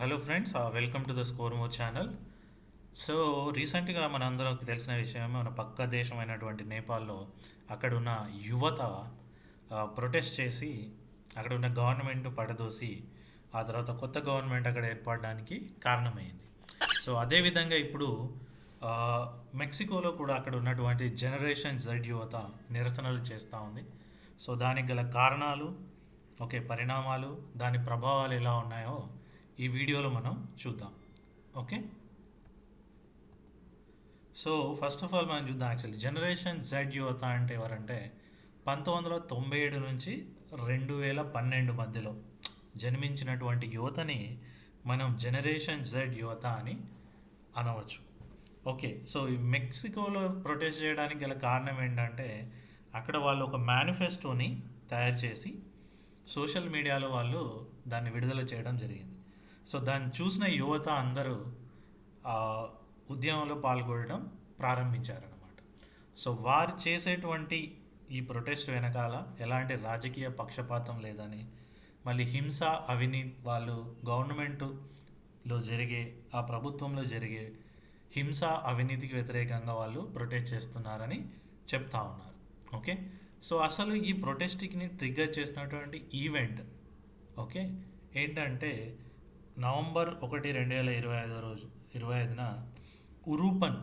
Hello friends welcome to the score more channel so రీసెంట్గా మన అందరికి తెలిసిన విషయం మన పక్క దేశమైనటువంటి నేపాల్లో అక్కడ ఉన్న యువత ప్రొటెస్ట్ చేసి అక్కడ ఉన్న గవర్నమెంట్ పడదోసి ఆ తర్వాత కొత్త గవర్నమెంట్ అక్కడ ఏర్పడడానికి కారణమైంది. సో అదేవిధంగా ఇప్పుడు మెక్సికోలో కూడా అక్కడ ఉన్నటువంటి జనరేషన్ జెడ్ యువత నిరసనలు చేస్తూ ఉంది. సో దానికి గల కారణాలు ఓకే పరిణామాలు దాని ప్రభావాలు ఎలా ఉన్నాయో ఈ వీడియోలో మనం చూద్దాం. Okay? So first of all మనం చూద్దాం యాక్చువల్లీ జనరేషన్ జెడ్ యువత అంటే ఎవరంటే పంతొమ్మిది వందల తొంభై ఏడు నుంచి రెండు వేల పన్నెండు మధ్యలో జన్మించినటువంటి యువతని మనం జనరేషన్ జెడ్ యువత అని అనవచ్చు. ఓకే? సో ఈ మెక్సికోలో ప్రొటెస్ట్ చేయడానికి గల కారణం ఏంటంటే అక్కడ వాళ్ళు ఒక మేనిఫెస్టోని తయారు చేసి సోషల్ మీడియాలో వాళ్ళు దాన్ని విడుదల చేయడం జరిగింది. సో దాన్ని చూసిన యువత అందరూ ఉద్యమంలో పాల్గొనడం ప్రారంభించారనమాట సో వారు చేసేటువంటి ఈ ప్రొటెస్ట్ వెనకాల ఎలాంటి రాజకీయ పక్షపాతం లేదని మళ్ళీ హింస అవినీతి వాళ్ళు గవర్నమెంట్లో జరిగే ఆ ప్రభుత్వంలో జరిగే హింస అవినీతికి వ్యతిరేకంగా వాళ్ళు ప్రొటెస్ట్ చేస్తున్నారని చెప్తా ఉన్నారు. ఓకే? సో అసలు ఈ ప్రొటెస్ట్ని ట్రిగ్గర్ చేసినటువంటి ఈవెంట్ ఓకే? ఏంటంటే నవంబర్ ఒకటి రెండు వేల ఇరవై ఐదో రోజు ఇరవై ఐదున ఉరూపన్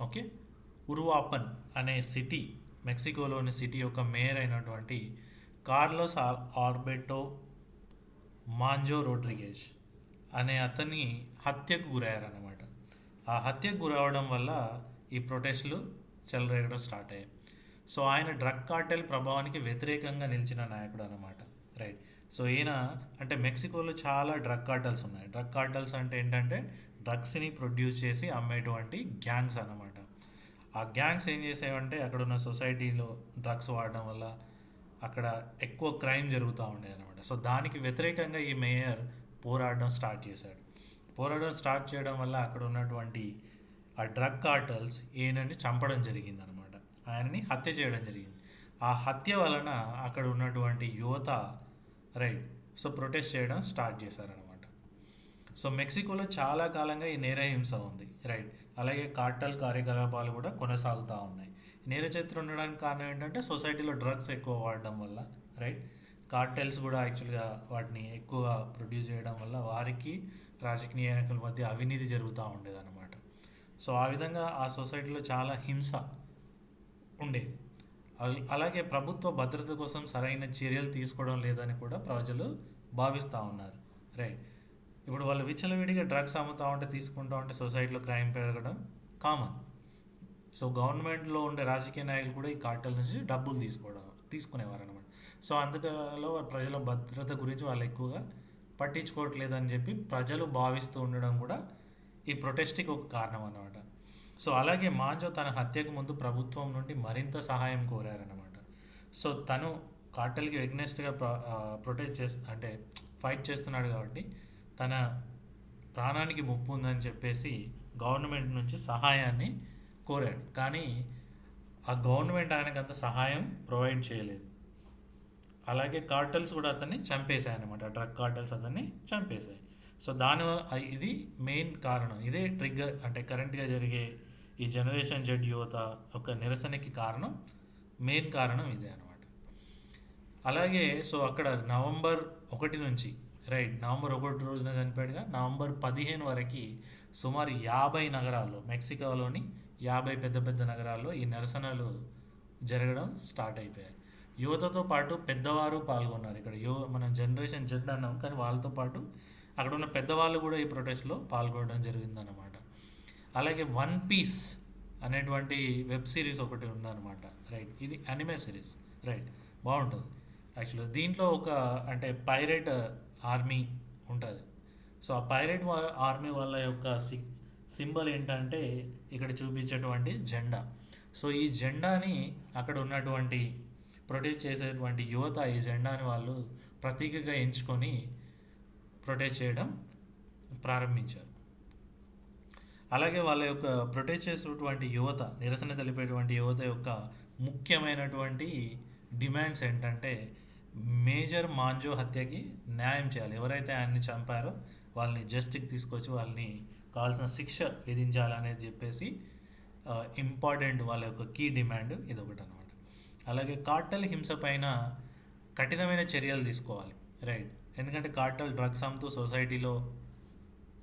ఓకే? ఉరువాపన్ అనే సిటీ మెక్సికోలోని సిటీ యొక్క మేయర్ అయినటువంటి కార్లోస్ ఆర్బెటో మాంజో రోడ్రిగేజ్ అనే అతని హత్యకు గురయ్యారనమాట ఆ హత్యకు గురవడం వల్ల ఈ ప్రొటెస్టులు చెలరేగడం స్టార్ట్ అయ్యాయి. సో ఆయన డ్రగ్ కార్టెల్ ప్రభావానికి వ్యతిరేకంగా నిలిచిన నాయకుడు అనమాట రైట్. సో ఈయన అంటే మెక్సికోలో చాలా డ్రగ్ కార్టల్స్ ఉన్నాయి. డ్రగ్ కార్టల్స్ అంటే ఏంటంటే డ్రగ్స్ని ప్రొడ్యూస్ చేసి అమ్మేటువంటి గ్యాంగ్స్ అన్నమాట. ఆ గ్యాంగ్స్ ఏం చేసేవంటే అక్కడ ఉన్న సొసైటీలో డ్రగ్స్ వాడడం వల్ల అక్కడ ఎక్కువ క్రైమ్ జరుగుతూ ఉండేది అనమాట సో దానికి వ్యతిరేకంగా ఈ మేయర్ పోరాడడం స్టార్ట్ చేశాడు. పోరాడడం స్టార్ట్ చేయడం వల్ల అక్కడ ఉన్నటువంటి ఆ డ్రగ్ కార్టల్స్ ఈయనని చంపడం జరిగింది అనమాట ఆయనని హత్య చేయడం జరిగింది. ఆ హత్య వలన అక్కడ ఉన్నటువంటి యువత రైట్ సో ప్రొటెస్ట్ చేయడం స్టార్ట్ చేశారనమాట సో మెక్సికోలో చాలా కాలంగా ఈ నేర హింస ఉంది. రైట్ అలాగే కార్టల్ కార్యకలాపాలు కూడా కొనసాగుతూ ఉన్నాయి. నేర చరిత్ర ఉండడానికి కారణం ఏంటంటే సొసైటీలో డ్రగ్స్ ఎక్కువ వాడడం వల్ల. రైట్ కార్టెల్స్ కూడా యాక్చువల్గా వాటిని ఎక్కువ ప్రొడ్యూస్ చేయడం వల్ల వారికి రాజకీయ నాయకుల మధ్య అవినీతి జరుగుతూ ఉండేది అనమాట సో ఆ విధంగా ఆ సొసైటీలో చాలా హింస ఉండేది. అలాగే ప్రభుత్వ భద్రత కోసం సరైన చర్యలు తీసుకోవడం లేదని కూడా ప్రజలు భావిస్తూ ఉన్నారు. రైట్. ఇప్పుడు వాళ్ళు విచ్చలవిడిగా డ్రగ్స్ అమ్ముతూ ఉంటే తీసుకుంటూ ఉంటే సొసైటీలో క్రైమ్ పెరగడం కామన్. సో గవర్నమెంట్లో ఉండే రాజకీయ నాయకులు కూడా ఈ కార్టల్ నుంచి డబ్బులు తీసుకోవడం తీసుకునేవారు అనమాట సో అందుకలో ప్రజల భద్రత గురించి వాళ్ళు ఎక్కువగా పట్టించుకోవట్లేదని చెప్పి ప్రజలు భావిస్తూ ఉండడం కూడా ఈ ప్రొటెస్ట్కి ఒక కారణం అన్నమాట సో అలాగే మాంజో తన హత్యకు ముందు ప్రభుత్వం నుండి మరింత సహాయం కోరారనమాట సో తను కార్టల్కి ఎగ్నెస్ట్గా ప్రొటెస్ట్ చేస్ అంటే ఫైట్ చేస్తున్నాడు కాబట్టి తన ప్రాణానికి ముప్పు ఉందని చెప్పేసి గవర్నమెంట్ నుంచి సహాయాన్ని కోరాడు. కానీ ఆ గవర్నమెంట్ ఆయనకు అంత సహాయం ప్రొవైడ్ చేయలేదు. అలాగే కార్టల్స్ కూడా అతన్ని చంపేశాయి అనమాట డ్రగ్ కార్టల్స్ అతన్ని చంపేశాయి. సో దానివల్ల ఇది మెయిన్ కారణం. ఇదే ట్రిగ్గర్ అంటే కరెంట్గా జరిగే ఈ జనరేషన్ జెడ్ యువత యొక్క నిరసనకి కారణం మెయిన్ కారణం ఇదే అనమాట అలాగే సో అక్కడ నవంబర్ ఒకటి నుంచి రైట్ నవంబర్ ఒకటి రోజున చనిపోయాడుగా నవంబర్ పదిహేను వరకు సుమారు యాభై నగరాల్లో మెక్సికోలోని యాభై పెద్ద పెద్ద నగరాల్లో ఈ నిరసనలు జరగడం స్టార్ట్ అయిపోయాయి. యువతతో పాటు పెద్దవారు పాల్గొన్నారు ఇక్కడ. యువ మనం జనరేషన్ జెడ్ అన్నాం కానీ వాళ్ళతో పాటు అక్కడ ఉన్న పెద్దవాళ్ళు కూడా ఈ ప్రొటెస్ట్లో పాల్గొనడం జరిగిందన్నమాట. అలాగే వన్ పీస్ అనేటువంటి వెబ్ సిరీస్ ఒకటి ఉందన్నమాట. రైట్. ఇది అనిమే సిరీస్ రైట్. బాగుంటుంది. యాక్చువల్గా దీంట్లో ఒక అంటే పైరేట్ ఆర్మీ ఉంటుంది. సో ఆ పైరేట్ ఆర్మీ వాళ్ళ యొక్క సి సింబల్ ఏంటంటే ఇక్కడ చూపించేటువంటి జెండా. సో ఈ జెండాని అక్కడ ఉన్నటువంటి ప్రొటెస్ట్ చేసేటువంటి యువత ఈ జెండాని వాళ్ళు ప్రతీకగా ఎంచుకొని ప్రొటెస్ట్ చేయడం ప్రారంభించారు. అలాగే వాళ్ళ యొక్క ప్రొటెస్ట్ చేసేటువంటి యువత నిరసన తెలిపేటువంటి యువత యొక్క ముఖ్యమైనటువంటి డిమాండ్స్ ఏంటంటే మేజర్ మాంజో హత్యకి న్యాయం చేయాలి. ఎవరైతే ఆయన్ని చంపారో వాళ్ళని జస్టిక్ తీసుకొచ్చి వాళ్ళని కావాల్సిన శిక్ష విధించాలనేది చెప్పేసి ఇంపార్టెంట్ వాళ్ళ యొక్క కీ డిమాండ్ ఇది ఒకటి అనమాట అలాగే కార్టల్ హింస పైన కఠినమైన చర్యలు తీసుకోవాలి. రైట్ ఎందుకంటే కార్టల్ డ్రగ్స్ అమ్ముతూ సొసైటీలో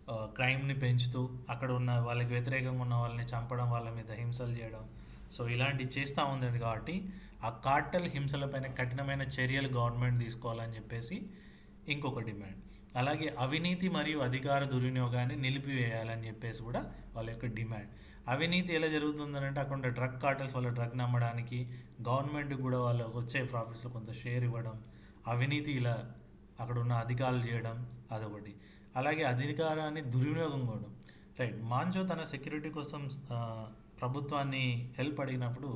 క్రైమ్ని పెంచుతూ అక్కడ ఉన్న వాళ్ళకి వ్యతిరేకంగా ఉన్న వాళ్ళని చంపడం వాళ్ళ మీద హింసలు చేయడం. సో ఇలాంటివి చేస్తూ ఉందండి కాబట్టి ఆ కార్టల్ హింసలపైన కఠినమైన చర్యలు గవర్నమెంట్ తీసుకోవాలని చెప్పేసి ఇంకొక డిమాండ్. అలాగే అవినీతి మరియు అధికార దుర్వినియోగాన్ని నిలిపివేయాలని చెప్పేసి కూడా వాళ్ళ యొక్క డిమాండ్. అవినీతి ఎలా జరుగుతుందంటే అక్కడ డ్రగ్ కార్టల్స్ వాళ్ళ డ్రగ్ నమ్మడానికి గవర్నమెంట్ కూడా వాళ్ళు వచ్చే ప్రాఫిట్స్లో కొంత షేర్ ఇవ్వడం అవినీతి ఇలా అక్కడ ఉన్న అధికారులు చేయడం అదొకటి. అలాగే అధికారాన్ని దుర్వినియోగం కూడా రైట్ మాంజో తన సెక్యూరిటీ కోసం ప్రభుత్వాన్ని హెల్ప్ అడిగినప్పుడు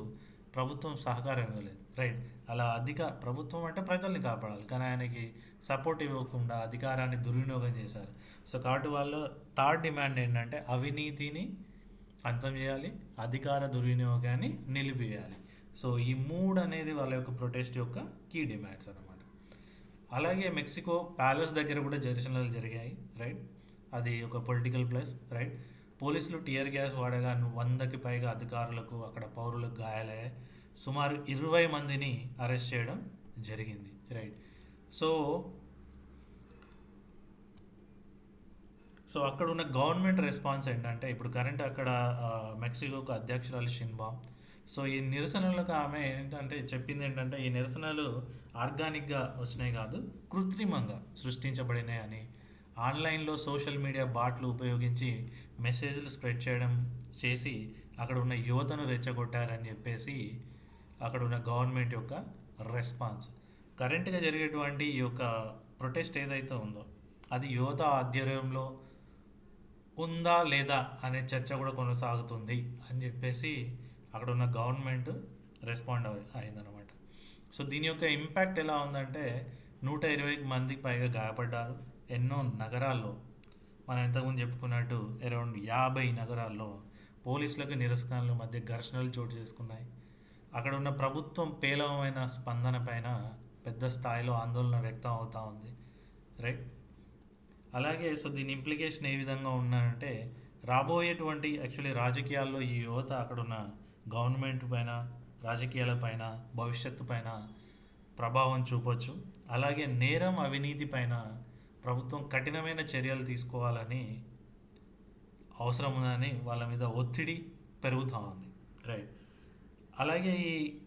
ప్రభుత్వం సహకారం ఇవ్వలేదు. రైట్ అలా అధిక ప్రభుత్వం అంటే ప్రజల్ని కాపాడాలి. కానీ ఆయనకి సపోర్ట్ ఇవ్వకుండా అధికారాన్ని దుర్వినియోగం చేశారు. సో కాబట్టి వాళ్ళు థర్డ్ డిమాండ్ ఏంటంటే అవినీతిని అంతం చేయాలి అధికార దుర్వినియోగాన్ని నిలిపివేయాలి. సో ఈ మూడు అనేది వాళ్ళ యొక్క ప్రొటెస్ట్ యొక్క కీ డిమాండ్స్ అన్నమాట. అలాగే మెక్సికో ప్యాలెస్ దగ్గర కూడా ఘర్షణలు జరిగాయి రైట్ అది ఒక పొలిటికల్ ప్లేస్ రైట్ పోలీసులు టియర్ గ్యాస్ వాడగా వందకి పైగా అధికారులకు అక్కడ పౌరులకు గాయాలయ్యాయి సుమారు ఇరవై మందిని అరెస్ట్ చేయడం జరిగింది రైట్ సో సో అక్కడ ఉన్న గవర్నమెంట్ రెస్పాన్స్ ఏంటంటే ఇప్పుడు కరెంట్ అక్కడ మెక్సికోకు అధ్యక్షురాలు షిన్బామ్ సో ఈ నిరసనలకు ఆమె ఏంటంటే చెప్పింది ఏంటంటే ఈ నిరసనలు ఆర్గానిక్గా వచ్చినాయి కాదు కృత్రిమంగా సృష్టించబడినాయి అని. ఆన్లైన్లో సోషల్ మీడియా బాట్లు ఉపయోగించి మెసేజ్లు స్ప్రెడ్ చేయడం చేసి అక్కడ ఉన్న యువతను రెచ్చగొట్టారని చెప్పేసి అక్కడ ఉన్న గవర్నమెంట్ యొక్క రెస్పాన్స్. కరెంట్గా జరిగేటువంటి ఈ యొక్క ప్రొటెస్ట్ ఏదైతే ఉందో అది యువత ఆధ్వర్యంలో ఉందా లేదా అనే చర్చ కూడా కొనసాగుతుంది అని చెప్పేసి అక్కడ ఉన్న గవర్నమెంట్ రెస్పాండ్ అయిందనమాట సో దీని యొక్క ఇంపాక్ట్ ఎలా ఉందంటే నూట ఇరవై మందికి పైగా గాయపడ్డారు. ఎన్నో నగరాల్లో మనం ఇంతకుముందు చెప్పుకున్నట్టు అరౌండ్ యాభై నగరాల్లో పోలీసులకు నిరసనల మధ్య ఘర్షణలు చోటు చేసుకున్నాయి. అక్కడ ఉన్న ప్రభుత్వం పేలవమైన స్పందన పైన పెద్ద స్థాయిలో ఆందోళన వ్యక్తం అవుతూ ఉంది. రైట్? అలాగే సో దీని ఇంప్లికేషన్ ఏ విధంగా ఉన్నాయంటే రాబోయేటువంటి యాక్చువల్లీ రాజకీయాల్లో ఈ యువత అక్కడ ఉన్న గవర్నమెంట్ పైన రాజకీయాల పైన భవిష్యత్తు పైన ప్రభావం చూపొచ్చు. అలాగే నేరం అవినీతి పైన ప్రభుత్వం కఠినమైన చర్యలు తీసుకోవాలని అవసరం ఉందని వాళ్ళ మీద ఒత్తిడి పెరుగుతూ ఉంది. రైట్ అలాగే ఈ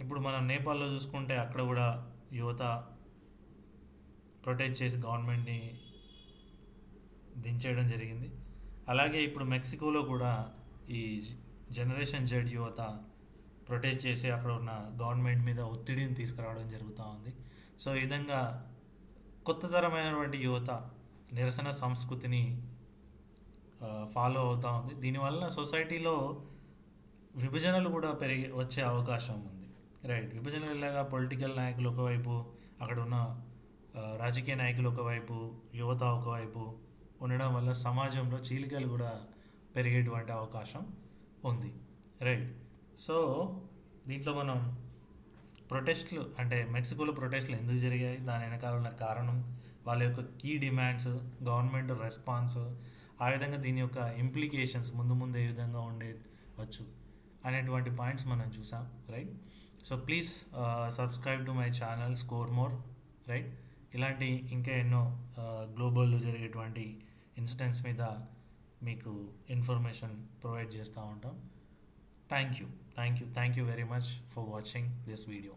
ఇప్పుడు మనం నేపాల్లో చూసుకుంటే అక్కడ కూడా యువత ప్రొటెక్ట్ చేసి గవర్నమెంట్ని దించేయడం జరిగింది. అలాగే ఇప్పుడు మెక్సికోలో కూడా ఈ జనరేషన్ జెడ్ యువత ప్రొటెక్ట్ చేసి అక్కడ ఉన్న గవర్నమెంట్ మీద ఒత్తిడిని తీసుకురావడం జరుగుతూ ఉంది. సో ఈ విధంగా కొత్త తరమైనటువంటి యువత నిరసన సంస్కృతిని ఫాలో అవుతూ ఉంది. దీనివల్ల సొసైటీలో విభజనలు కూడా పెరిగి వచ్చే అవకాశం ఉంది. రైట్. విభజనలు ఇలాగా పొలిటికల్ నాయకులు ఒకవైపు అక్కడ ఉన్న రాజకీయ నాయకులు ఒకవైపు యువత ఒకవైపు ఉండడం వల్ల సమాజంలో చీలికలు కూడా పెరిగేటువంటి అవకాశం ఉంది. రైట్ సో దీంట్లో మనం ప్రొటెస్ట్లు అంటే మెక్సికోలో ప్రొటెస్ట్లు ఎందుకు జరిగాయి? దాని వెనకాల ఉన్న కారణం వాళ్ళ యొక్క కీ డిమాండ్స్ గవర్నమెంట్ రెస్పాన్స్ ఆ విధంగా దీని యొక్క ఇంప్లికేషన్స్ ముందు ముందు ఏ విధంగా ఉండేవచ్చు అనేటువంటి పాయింట్స్ మనం చూసాం. Right so please subscribe to my channel score more right ఇలాంటి ఇంకా ఎన్నో uh, గ్లోబల్లో జరిగేటువంటి ఇన్సిడెంట్స్ మీద మీకు ఇన్ఫర్మేషన్ ప్రొవైడ్ చేస్తూ ఉంటాం. Thank you thank you thank you very much for watching this video